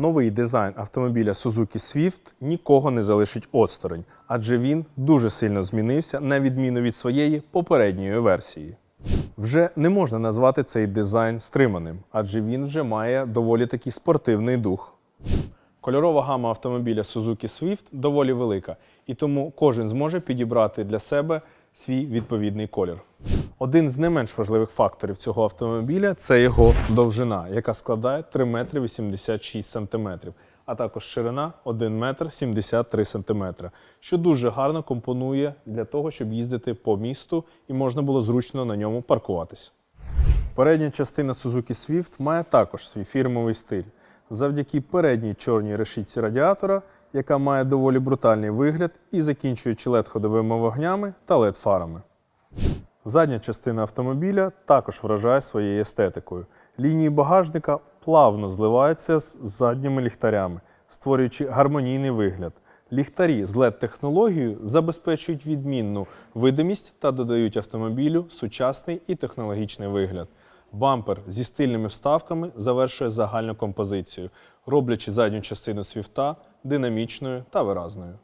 новий дизайн автомобіля Suzuki Swift нікого не залишить осторонь, адже він дуже сильно змінився на відміну від своєї попередньої версії. Вже не можна назвати цей дизайн стриманим, адже він вже має доволі такий спортивний дух. Кольорова гама автомобіля Suzuki Swift доволі велика, і тому кожен зможе підібрати для себе свій відповідний колір. Один з не менш важливих факторів цього автомобіля це його довжина, яка складає 3 метри 86 сантиметрів, а також ширина 1 метр 73 сантиметра, що дуже гарно компонує для того, щоб їздити по місту і можна було зручно на ньому паркуватись. Передня частина Suzuki Swift має також свій фірмовий стиль. Завдяки передній чорній решітці радіатора, яка має доволі брутальний вигляд, і закінчуючи led ходовими вогнями та led фарами. Задня частина автомобіля також вражає своєю естетикою. Лінії багажника плавно зливаються з задніми ліхтарями, створюючи гармонійний вигляд. Ліхтарі з LED-технологією забезпечують відмінну видимість та додають автомобілю сучасний і технологічний вигляд. Бампер зі стильними вставками завершує загальну композицію, роблячи задню частину свіфта динамічною та виразною.